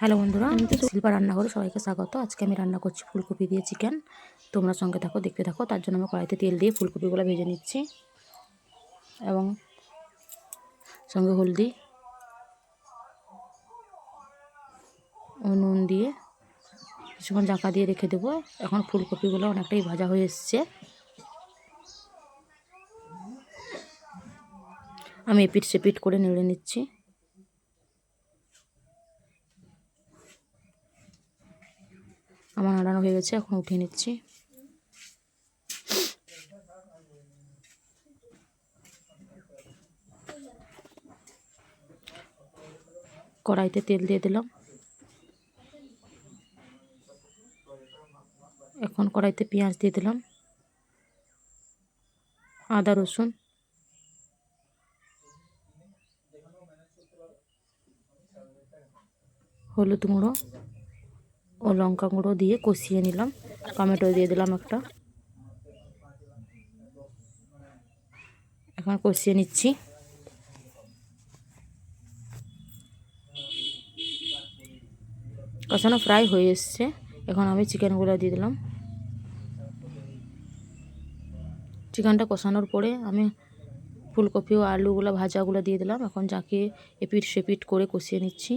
Hello বন্ধুরা আমি তো শিল্পা রান্না করে সবাইকে স্বাগত। আজকে আমি রান্না করছি ফুলকপি দিয়ে চিকেন। তোমরা সঙ্গে থাকো দেখতে থাকো। তার জন্য আমি কড়াইতে তেল দিয়ে ফুলকপিগুলো ভেজে নিচ্ছি এবং সঙ্গে হলদি ও নুন দিয়ে কিছুক্ষণ জাঁকা দিয়ে রেখে দেবো। এখন ফুলকপিগুলো অনেকটাই ভাজা হয়ে এসছে। আমি এপিট সেপিট করে নেড়ে নিচ্ছি। আমার নাড়ানো হয়ে গেছে, এখন উঠিয়ে নিচ্ছি। কড়াইতে তেল দিয়ে দিলাম। এখন কড়াইতে পেঁয়াজ দিয়ে দিলাম। আদা, রসুন। হলুদ গুঁড়ো। ও লঙ্কা গুঁড়ো দিয়ে কষিয়ে নিলাম। টমেটো দিয়ে দিলাম একটা। এখন কষিয়ে নিচ্ছি। কষানো ফ্রাই হয়ে এসছে। এখন আমি চিকেনগুলো দিয়ে দিলাম। চিকেনটা কষানোর পরে আমি ফুলকপি ও আলুগুলো, ভাজাগুলো দিয়ে দিলাম। এখন যাকে এপিট সেপিট করে কষিয়ে নিচ্ছি।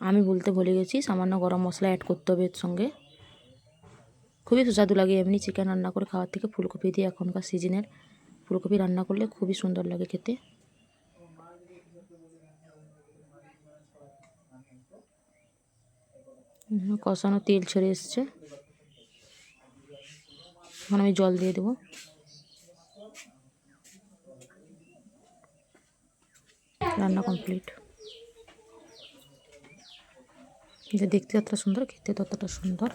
আমি বলতে ভুলে গেছি, সামান্য গরম মশলা অ্যাড করতে হবে এর সঙ্গে। খুবই সুস্বাদু লাগে, এমনি চিকেন রান্না করে খাওয়ার থেকে ফুলকপি দিয়ে এখনকার সিজনের ফুলকপি রান্না করলে খুবই সুন্দর লাগে খেতে। কষানো তেল ছেড়ে এসছে। এখন আমি জল দিয়ে দেবো। রান্না কমপ্লিট যে দেখতে যতটা সুন্দর খেতে ততটা সুন্দর।